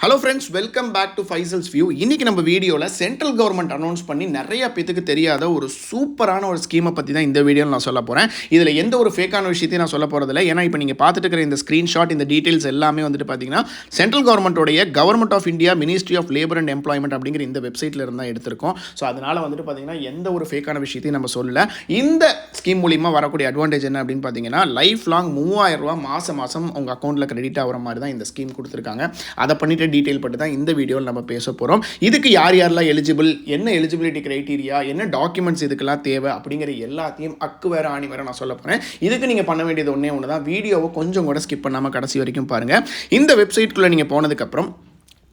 Hello friends welcome back to Faisal's view இன்றைக்கி நம்ம வீடியோவில் சென்ட்ரல் கவர்மெண்ட் அனௌன்ஸ் பண்ணி நிறைய பேத்துக்கு தெரியாத ஒரு சூப்பரான ஒரு ஸ்கீமை பற்றி தான் இந்த வீடியோவில் நான் சொல்ல போகிறேன் இதில் எந்த ஒரு ஃபேக்கான விஷயத்தையும் நான் சொல்ல போகிறதில்ல ஏன்னா இப்போ நீங்கள் பார்த்துட்டு இருக்கிற இந்த ஸ்க்ரீன்ஷாட் இந்த டீட்டெயில்ஸ் எல்லாமே வந்துட்டு பார்த்தீங்கன்னா central கவர்மெண்ட்டோடைய government of India ministry of labour and employment அப்படிங்கிற இந்த வெப்சைட்டில் இருந்தால் எடுத்திருக்கோம். ஸோ அதனால் வந்துட்டு பார்த்தீங்கன்னா எந்த ஒரு ஃபேக்கான விஷயத்தையும் நம்ம சொல்லல. இந்த ஸ்கீம் மூலிமா வரக்கூடிய அட்வான்டேஜ் என்ன அப்படின்னு பார்த்தீங்கன்னா லைஃப் லாங் மூவாயிரம் ரூபா மாதம் மாதம் உங்கள் அக்கௌண்ட்டில் கிரெடிட் ஆகிற மாதிரி தான் இந்த ஸ்கீம் கொடுத்துருக்காங்க. அதை பண்ணிட்டு டீட்டெயில் பட்டு தான் இந்த வீடியோவில் நம்ம பேச போகிறோம் இதுக்கு யார் யாரெல்லாம் எலிஜிபிள் என்ன எலிஜிபிலிட்டி க்ரைட்டீரியா என்ன டாக்குமெண்ட்ஸ் இதுக்கெல்லாம் தேவை அப்படிங்கிற எல்லாத்தையும் அக்கு வேற ஆணி வேற நான் சொல்ல போகிறேன் இதுக்கு நீங்கள் பண்ண வேண்டியது ஒன்றே ஒன்று தான். வீடியோவை கொஞ்சம் கூட ஸ்கிப் பண்ணாமல் கடைசி வரைக்கும் பாருங்கள் இந்த வெப்சைட்குள்ளே நீங்கள் போனதுக்கப்புறம்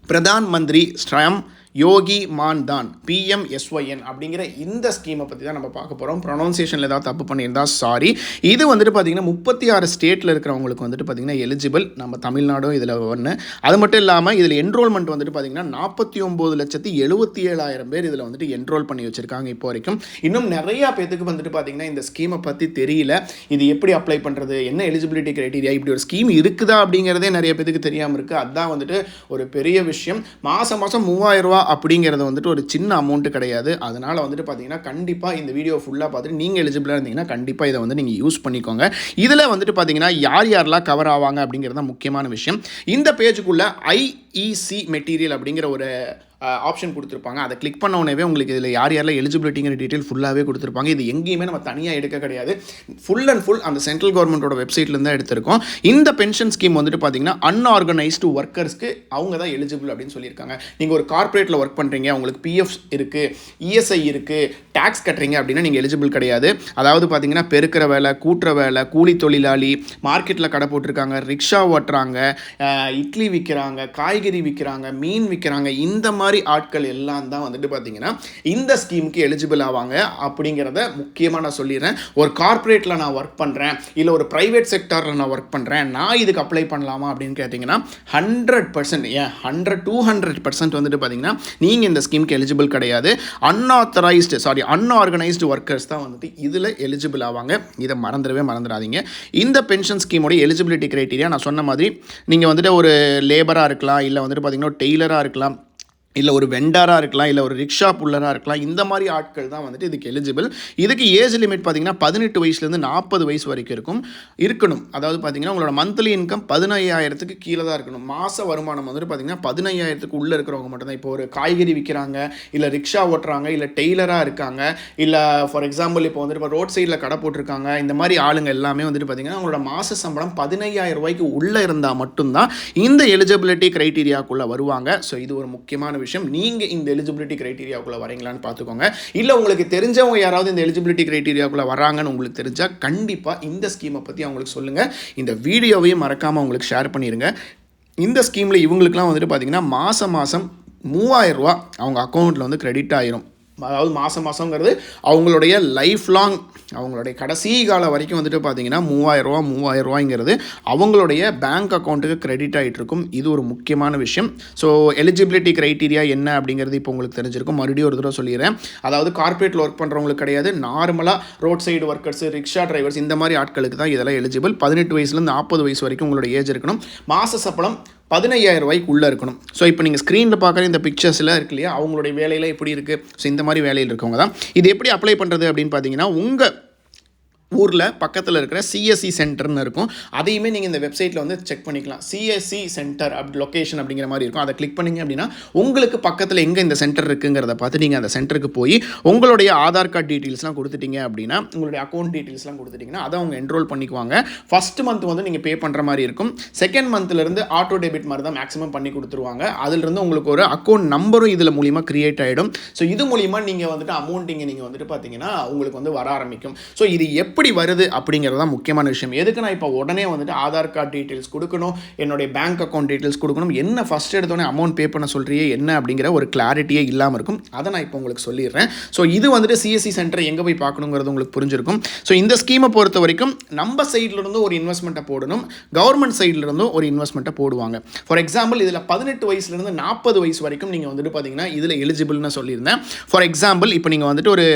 பிரதான் மந்திரி ஸ்ரம் யோகி மான் தான் பிஎம்எஸ்ஒய்என் அப்படிங்கிற இந்த ஸ்கீமை பற்றி தான் நம்ம பார்க்க போகிறோம் ப்ரொனவுன்சியேஷனில் ஏதாவது தப்பு பண்ணியிருந்தா சாரி இது வந்துட்டு பார்த்தீங்கன்னா முப்பத்தி ஆறு ஸ்டேட்டில் இருக்கிறவங்களுக்கு வந்துட்டு பார்த்தீங்கன்னா எலிஜிபிள் நம்ம தமிழ்நாடும் இதில் ஒன்று அது மட்டும் இல்லாமல் இதில் என்ரோல்மெண்ட் வந்துட்டு பார்த்தீங்கன்னா நாற்பத்தி ஒம்பது லட்சத்தி எழுபத்தி ஏழாயிரம் பேர் இதில் வந்துட்டு என்ரோல் பண்ணி வச்சுருக்காங்க இப்போ வரைக்கும். இன்னும் நிறையா பேத்துக்கு வந்துட்டு பார்த்தீங்கன்னா இந்த ஸ்கீமை பற்றி தெரியல. இது எப்படி அப்ளை பண்ணுறது என்ன எலிஜிபிலிட்டி க்ரைட்டீரியா இப்படி ஒரு ஸ்கீம் இருக்குதா அப்படிங்கிறதே நிறைய பேத்துக்கு தெரியாமல் இருக்குது அதுதான் வந்துட்டு ஒரு பெரிய விஷயம். மாதம் மாதம் மூவாயிரம் ரூபா அப்படிங்கிறது வந்துட்டு ஒரு சின்ன அமௌண்ட்டு கிடையாது. அதனால் வந்துட்டு பார்த்தீங்கன்னா கண்டிப்பாக இந்த வீடியோ ஃபுல்லாக பார்த்துட்டு நீங்கள் எலிஜிபிளாக இருந்தீங்கன்னா கண்டிப்பாக இதை வந்து நீங்கள் யூஸ் பண்ணிக்கோங்க. இதில் வந்துட்டு பார்த்தீங்கன்னா யார் யாரெல்லாம் கவர் ஆவாங்க அப்படிங்கிறது தான் முக்கியமான விஷயம். இந்த பேஜுக்குள்ளே ஐஇசி மெட்டீரியல் அப்படிங்கிற ஒரு ஆப்ஷன் கொடுத்துருப்பாங்க. அதை கிளிக் பண்ண உடனே உங்களுக்கு இதில் யார் யாரெல்லாம் எலிஜிபிலிட்டிங்கிற டீட்டெயில் ஃபுல்லாகவே கொடுத்துருப்பாங்க. இது எங்கேயுமே நம்ம தனியாக எடுக்க கிடையாது. ஃபுல் அண்ட் ஃபுல் அந்த சென்ட்ரல் கவர்மெண்ட்டோட வெப்சைட்லேருந்து தான் எடுத்திருக்கோம். இந்த பென்ஷன் ஸ்கீம் வந்துட்டு பார்த்தீங்கன்னா அன்ஆர்கனைஸ்டு ஒர்க்கர்ஸ்க்கு அவங்க தான் எலிஜிபிள் அப்படின்னு சொல்லியிருக்காங்க. நீங்கள் ஒரு கார்ப்பரேட்டில் ஒர்க் பண்ணுறீங்க உங்களுக்கு பிஎஃப் இருக்குது இஎஸ்ஐ இருக்குது டேக்ஸ் கட்டுறீங்க அப்படின்னா நீங்கள் எலிஜிபிள் கிடையாது. அதாவது பார்த்தீங்கன்னா பெருக்கிற வேலை கூட்டுற வேலை கூலி தொழிலாளி மார்க்கெட்டில் கடை போட்டிருக்காங்க ரிக்ஷா ஓட்டுறாங்க இட்லி விற்கிறாங்க காய்கறி விற்கிறாங்க மீன் விற்கிறாங்க இந்த மாதிரி மாதிரி ஆட்கள் எல்லாம் தான் வந்துட்டு பார்த்தீங்கன்னா இந்த ஸ்கீமுக்கு எலிஜிபிள் ஆவாங்க. அப்படிங்கிறத முக்கியமாக நான் சொல்லிடுறேன். ஒரு கார்ப்பரேட்டில் நான் ஒர்க் பண்ணுறேன் இல்லை ஒரு ப்ரைவேட் செக்டாரில் நான் ஒர்க் பண்ணுறேன் நான் இதுக்கு அப்ளை பண்ணலாமா அப்படின்னு கேட்டிங்கன்னா ஹண்ட்ரட் பர்சன்ட் ஏன்? ஹண்ட்ரட் டூ ஹண்ட்ரட் பர்சன்ட் வந்துட்டு பார்த்தீங்கன்னா நீங்கள் இந்த ஸ்கீமுக்கு எலிஜிபிள் கிடையாது. அன்ஆத்தரைஸ்டு சாரி அன்ஆர்கனைஸ்டு ஒர்க்கர்ஸ் தான் வந்துட்டு இதில் எலிஜிபிள் ஆவாங்க. இதை மறந்துடவே மறந்துடாதீங்க. இந்த பென்ஷன் ஸ்கீமோட எலிஜிபிலிட்டி க்ரைட்டீரியா நான் சொன்ன மாதிரி நீங்கள் வந்துட்டு ஒரு லேபராக இருக்கலாம். இல்லை வந்துட்டு பார்த்தீங்கன்னா டெய்லராக இருக்கலாம். இல்லை ஒரு வெண்டாராக இருக்கலாம் இல்லை ஒரு ரிக்ஷா புல்லராக இருக்கலாம் இந்த மாதிரி ஆட்கள் தான் வந்துட்டு இதுக்கு எலிஜிபிள் இதுக்கு ஏஜ் லிமிட் பார்த்தீங்கன்னா பதினெட்டு வயசுலேருந்து நாற்பது வயசு வரைக்கும் இருக்கும் இருக்கணும். அதாவது பார்த்தீங்கன்னா உங்களோட மந்த்லி இன்கம் பதினையாயிரத்துக்கு கீழே தான் இருக்கணும். மாத வருமானம் வந்துட்டு பார்த்தீங்கன்னா பதினையாயிரத்துக்கு உள்ளே இருக்கிறவங்க மட்டும்தான் இப்போ ஒரு காய்கறி விற்கிறாங்க இல்லை ரிக்ஷா ஓட்டுறாங்க இல்லை டெய்லராக இருக்காங்க இல்லை ஃபார் எக்ஸாம்பிள் இப்போ வந்துட்டு இப்போ ரோட் சைடில் கடை போட்டிருக்காங்க இந்த மாதிரி ஆளுங்க எல்லாமே வந்துட்டு பார்த்தீங்கன்னா அவங்களோட மாத சம்பளம் பதினையாயிரம் ரூபாய்க்கு உள்ளே இருந்தால் மட்டும்தான் இந்த எலிஜிபிலிட்டி க்ரைட்டீரியாக்குள்ளே வருவாங்க. ஸோ இது ஒரு முக்கியமான விஷயம். நீங்கள் இந்த எலிஜிபிலிட்டி க்ரைட்டீரியாவுக்குள்ளே வரீங்களான்னு பார்த்துக்கோங்க. இல்லை உங்களுக்கு தெரிஞ்சவங்க யாராவது இந்த எலிஜிபிலிட்டி க்ரைட்டீரியாக்குள்ளே வராங்கன்னு உங்களுக்கு தெரிஞ்சால் கண்டிப்பாக இந்த ஸ்கீமை பற்றி அவங்களுக்கு சொல்லுங்கள் இந்த வீடியோவையும் மறக்காமல் அவங்களுக்கு ஷேர் பண்ணிடுங்க இந்த ஸ்கீமில் இவங்களுக்குலாம் வந்துட்டு பார்த்தீங்கன்னா மாதம் மாதம் மூவாயிரம் ரூபா அவங்க அக்கௌண்ட்டில் வந்து க்ரெடிட் ஆயிரும். அதாவது மாதம் மாதங்கிறது அவங்களுடைய லைஃப் லாங் அவங்களுடைய கடைசி காலம் வரைக்கும் வந்துட்டு பார்த்தீங்கன்னா மூவாயிரரூவா ரூபா மூவாயிரம் ரூபாய்ங்கிறது அவங்களுடைய பேங்க் அக்கௌண்ட்டுக்கு கிரெடிட் ஆகிட்டு இருக்கும். இது ஒரு முக்கியமான விஷயம். ஸோ எலிஜிபிலிட்டி க்ரைட்டீரியா என்ன அப்படிங்கிறது இப்போ உங்களுக்கு தெரிஞ்சிருக்கும். மறுபடியும் ஒரு தடவை சொல்லிடுறேன். அதாவது கார்பரேட்டில் ஒர்க் பண்ணுறவங்களுக்கு கிடையாது. நார்மலாக road side workers rickshaw drivers இந்த மாதிரி ஆட்களுக்கு தான் இதெல்லாம் எலிஜிபிள் பதினெட்டு வயசுலேருந்து நாற்பது வயசு வரைக்கும் உங்களோட ஏஜ் இருக்கணும். மாத சப்பளம் பதினையாயிரம் ரூபாய்க்கு உள்ளே இருக்கணும். ஸோ இப்போ நீங்கள் ஸ்க்ரீனில் பார்க்குற இந்த பிக்சர்ஸ்லாம் இருக்கு இல்லையா? அவங்களுடைய வேலையில் எப்படி இருக்குது ஸோ இந்த மாதிரி வேலையில் இருக்கவங்க தான். இது எப்படி அப்ளை பண்ணுறது அப்படின்னு பார்த்தீங்கன்னா உங்கள் ஊரில் பக்கத்தில் இருக்கிற சிஎஸ்சி சென்டர்னு இருக்கும். அதையுமே நீங்கள் இந்த வெப்சைட்டில் வந்து செக் பண்ணிக்கலாம். சிஎஸ்சி சென்டர் அப்படி லொக்கேஷன் அப்படிங்கிற மாதிரி இருக்கும். அதை கிளிக் பண்ணிங்க அப்படின்னா உங்களுக்கு பக்கத்தில் எங்கே இந்த சென்டர் இருக்குங்கிறத பார்த்து நீங்கள் அந்த சென்டருக்கு போய் உங்களுடைய ஆதார் கார்டு டீட்டெயில்ஸ்லாம் கொடுத்துட்டீங்க அப்படின்னா உங்களுடைய அக்கௌண்ட் டீட்டெயில்ஸ்லாம் கொடுத்துட்டிங்கன்னா அதை அவங்க என்ரோல் பண்ணிக்குவாங்க. ஃபஸ்ட் மந்த் வந்து நீங்கள் பே பண்ணுற மாதிரி இருக்கும். செகண்ட் மந்த்லேருந்து ஆட்டோ டெபிட் மாதிரி தான் மேக்ஸிமம் பண்ணி கொடுத்துருவாங்க. அதிலிருந்து உங்களுக்கு ஒரு அக்கௌண்ட் நம்பரும் இதில் மூலிமா கிரியேட் ஆகிடும் ஸோ இது மூலிமா நீங்கள் வந்துட்டு அமௌண்ட் இங்கே நீங்கள் வந்துட்டு பார்த்தீங்கன்னா உங்களுக்கு வந்து வர ஆரம்பிக்கும். ஸோ இது எப்படி எப்படி வருது அப்படிங்கிறது தான் முக்கியமான விஷயம். எதுக்கு நான் இப்போ உடனே வந்துட்டு ஆதார் கார்டு டீட்டெயில்ஸ் கொடுக்கணும் என்னுடைய பேங்க் அக்கௌண்ட் டீட்டெயில்ஸ் கொடுக்கணும் என்ன ஃபஸ்ட் எடுத்தோடனே அமௌண்ட் பே பண்ண சொல்கிறியே என்ன அப்படிங்கிற ஒரு கிளாரிட்டியே இல்லாமல் இருக்கும். அதை நான் இப்போ உங்களுக்கு சொல்லிடுறேன். ஸோ இது வந்துட்டு சிஎஸ்சி சென்டர் எங்கே போய் பார்க்கணுங்கிறது உங்களுக்கு புரிஞ்சிருக்கும். ஸோ இந்த ஸ்கீமை பொறுத்த வரைக்கும் நம்ம சைட்லேருந்து ஒரு இன்வெஸ்ட்மெண்ட்டை போடணும் கவர்மெண்ட் சைட்லேருந்தும் ஒரு இன்வெஸ்ட்மெண்ட்டை போடுவாங்க. ஃபார் எக்ஸாம்பிள் இதில் பதினெட்டு வயசுலேருந்து நாற்பது வயசு வரைக்கும் நீங்கள் வந்துட்டு பார்த்தீங்கன்னா இதில் எலிஜிபிள்னு சொல்லியிருந்தேன். ஃபார் எக்ஸாம்பிள் இப்போ நீங்கள் வந்துட்டு ஒரு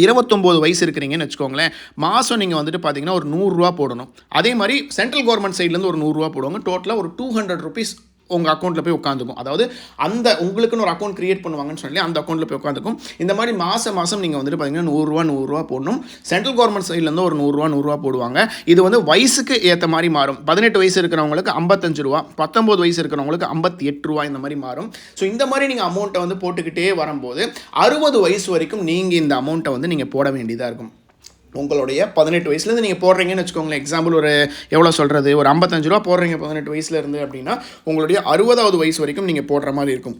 இருபத்தொம்போது வயசு இருக்கிறீங்கன்னு வச்சுக்கோங்களேன் மாதம் நீங்கள் வந்துட்டு பார்த்தீங்கன்னா ஒரு நூறுரூவா போடணும். அதே மாதிரி சென்ட்ரல் கவர்மெண்ட் சைட்லேருந்து ஒரு நூறுரூவா போடுவாங்க. டோட்டலாக ஒரு டூ ஹண்ட்ரட் ருபீஸ் உங்கள் அக்கௌண்ட்டில் போய் உட்காந்துக்கும் அதாவது அந்த உங்களுக்குன்னு ஒரு அக்கௌண்ட் க்ரியேட் பண்ணுவாங்கன்னு சொல்லி அந்த அக்கௌண்ட்டில் போய் உட்காந்துக்கும் இந்த மாதிரி மாதம் மாதம் நீங்கள் வந்துட்டு பார்த்தீங்கன்னா நூறுரூவா நூறுரூவா போடணும். சென்ட்ரல் கவர்மெண்ட் சைட்லேருந்து ஒரு நூறுரூவா நூறுரூவா போடுவாங்க. இது வந்து வயசுக்கு ஏற்ற மாதிரி மாறும். பதினெட்டு வயசு இருக்கிறவங்களுக்கு ஐம்பத்தஞ்சு ரூபா பத்தொம்போது வயசு இருக்கிறவங்களுக்கு ஐம்பத்தி எட்டு ரூபா இந்த மாதிரி மாறும். ஸோ இந்த மாதிரி நீங்கள் அமௌண்ட்டை வந்து போட்டுக்கிட்டே வரும்போது அறுபது வயசு வரைக்கும் நீங்கள் இந்த அமௌண்ட்டை வந்து நீங்கள் போட வேண்டியதாக இருக்கும். உங்களுடைய பதினெட்டு வயசுலேருந்து நீங்கள் போடுறீங்கன்னு வச்சுக்கோங்களேன். எக்ஸாம்பிள் ஒரு எவ்வளோ சொல்கிறது ஒரு ஐம்பத்தஞ்சு ரூபா போடுறீங்க பதினெட்டு வயசுலேருந்து அப்படின்னா உங்களுடைய அறுபதாவது வயசு வரைக்கும் நீங்கள் போடுற மாதிரி இருக்கும்.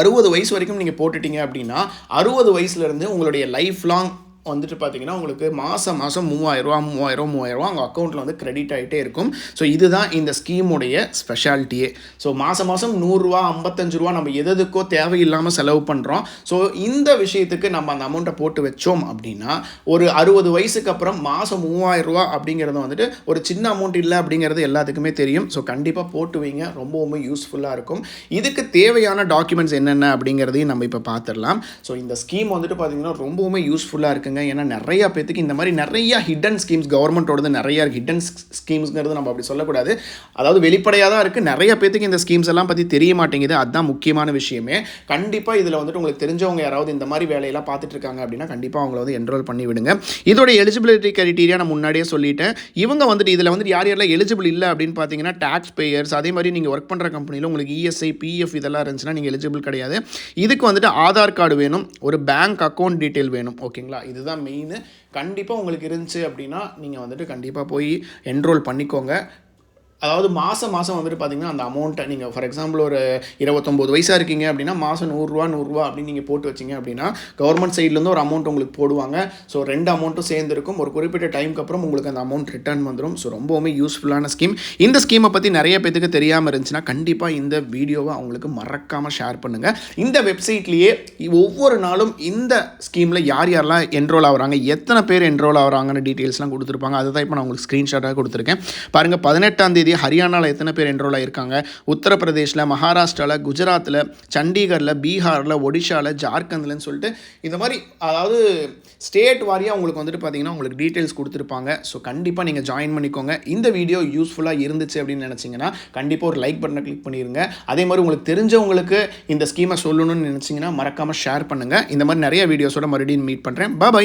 அறுபது வயசு வரைக்கும் நீங்கள் போட்டுட்டீங்க அப்படின்னா அறுபது வயசுலேருந்து உங்களுடைய லைஃப் லாங் வந்துட்டு பார்த்தீங்கன்னா உங்களுக்கு மாதம் மாதம் மூவாயிரரூவா மூவாயிரம் மூவாயிரரூவா உங்கள் அக்கௌண்ட்டில் வந்து கிரெடிட் ஆகிட்டே இருக்கும். ஸோ இதுதான் இந்த ஸ்கீமுடைய ஸ்பெஷாலிட்டியே ஸோ மாதம் மாதம் நூறுரூவா ஐம்பத்தஞ்சு ரூபா நம்ம எது எதுக்கோ தேவையில்லாமல் செலவு பண்ணுறோம் ஸோ இந்த விஷயத்துக்கு நம்ம அந்த அமௌண்ட்டை போட்டு வச்சோம் அப்படின்னா ஒரு அறுபது வயசுக்கு அப்புறம் மாதம் மூவாயிரரூவா ரூபா அப்படிங்கிறது வந்துட்டு ஒரு சின்ன அமௌண்ட் இல்லை அப்படிங்கிறது எல்லாத்துக்குமே தெரியும். ஸோ கண்டிப்பாக போட்டு வைங்க. ரொம்பவுமே யூஸ்ஃபுல்லாக இருக்கும். இதுக்கு தேவையான டாக்குமெண்ட்ஸ் என்னென்ன அப்படிங்கிறதையும் நம்ம இப்போ பார்த்துடலாம் ஸோ இந்த ஸ்கீம் வந்துட்டு பார்த்தீங்கன்னா ரொம்பவுமே யூஸ்ஃபுல்லாக இருக்குங்க ஏன்னா நிறையா பேத்துக்கு இந்த மாதிரி நிறையா ஹிடன் ஸ்கீம்ஸ் கவர்மெண்ட்டோடது இருக்குது ஹிடன் ஸ்கீம்ஸ்ங்கிறது நம்ம அப்படி சொல்லக்கூடாது. அதாவது வெளிப்படையாக தான் இருக்குது நிறைய பேத்துக்கு இந்த ஸ்கீம்ஸ் எல்லாம் பற்றி தெரிய மாட்டேங்குது. அதுதான் முக்கியமான விஷயமே. கண்டிப்பாக இதில் வந்துட்டு உங்களுக்கு தெரிஞ்சவங்க யாராவது இந்த மாதிரி வேலையெல்லாம் பார்த்துட்டு இருக்காங்க அப்படின்னா கண்டிப்பாக அவங்கள வந்து என்ரோல் பண்ணி விடுங்க. இதோட எலிஜிபிலிட்டி கிரைட்டீரியா நான் முன்னாடியே சொல்லிட்டேன். இவங்க வந்துட்டு இதில் வந்துட்டு யார் யாரெல்லாம் எலிஜிபிள் இல்லை அப்படின்னு பார்த்தீங்கன்னா டேக்ஸ் பேயர்ஸ் அதே மாதிரி நீங்கள் ஒர்க் பண்ணுற கம்பெனியில் உங்களுக்கு இஎஸ்ஐ பிஎஃப் இதெல்லாம் இருந்துச்சுன்னா நீங்கள் எலிஜிபிள் கிடையாது. இதுக்கு வந்துட்டு ஆதார் கார்டு வேணும். ஒரு பேங்க் அக்கௌண்ட் டீட்டெயில் வேணும். ஓகேங்களா இது இதுதான் மெயின் கண்டிப்பாக உங்களுக்கு இருந்துச்சு அப்படின்னா நீங்கள் வந்துட்டு கண்டிப்பாக போய் என்ரோல் பண்ணிக்கோங்க. அதாவது மாதம் மாதம் வந்துட்டு பார்த்தீங்கன்னா அந்த அமௌண்ட்டை நீங்கள் ஃபார் எக்ஸாம்பிள் ஒரு இருபத்தொம்போது வயசாக இருக்கீங்க அப்படின்னா மாதம் நூறுரூவா நூறுரூவா அப்படின்னு நீங்கள் போட்டு வச்சிங்க அப்படின்னா கவர்மெண்ட் சைட்லேருந்து ஒரு அமௌண்ட் உங்களுக்கு போடுவாங்க. ஸோ ரெண்டு அமௌண்ட்டும் சேர்ந்துருக்கும் ஒரு குறிப்பிட்ட டைமுக்கு அப்புறம் உங்களுக்கு அந்த அமௌண்ட் ரிட்டர்ன் வந்துடும் ஸோ ரொம்பவுமே யூஸ்ஃபுல்லான ஸ்கீம் இந்த ஸ்கீமை பற்றி நிறைய பேத்துக்கு தெரியாமல் இருந்துச்சுன்னா கண்டிப்பாக இந்த வீடியோவை அவங்களுக்கு மறக்காமல் ஷேர் பண்ணுங்கள் இந்த வெப்சைட்லேயே ஒவ்வொரு நாளும் இந்த ஸ்கீமில் யார் யாரெல்லாம் என்ரோல் ஆகிறாங்க எத்தனை பேர் என்ரோல் ஆகிறாங்கன்னு டீட்டெயில்ஸ்லாம் கொடுத்துருப்பாங்க. அதை தான் இப்போ நான் உங்களுக்கு ஸ்க்ரீன்ஷாட்டாக கொடுத்துருக்கேன். பாருங்கள் பதினெட்டாம் தேதி ஹரியானாவில் எத்தனை பேர் என்ரோல் ஆகியிருக்காங்க உத்தரப்பிரதேஷில் மகாராஷ்டிராவில் குஜராத்தில் சண்டிகரில் பீகாரில் ஒடிஷாவில் ஜார்க்கண்ட்லன்னு சொல்லிட்டு இந்த மாதிரி அதாவது ஸ்டேட் வாரியாக உங்களுக்கு வந்துட்டு பார்த்தீங்கன்னா உங்களுக்கு டீட்டெயில்ஸ் கொடுத்துருப்பாங்க. ஸோ கண்டிப்பாக நீங்கள் ஜாயின் பண்ணிக்கோங்க. இந்த வீடியோ யூஸ்ஃபுல்லாக இருந்துச்சு அப்படின்னு நினச்சிங்கன்னா கண்டிப்பாக ஒரு லைக் பட்டனை கிளிக் பண்ணிடுங்க அதே மாதிரி உங்களுக்கு தெரிஞ்சவங்களுக்கு இந்த ஸ்கீமை சொல்லணும்னு நினச்சிங்கன்னா மறக்காமல் ஷேர் பண்ணுங்கள் இந்த மாதிரி நிறைய வீடியோஸோட மறுபடியும் மீட் பண்ணுறேன் பாய்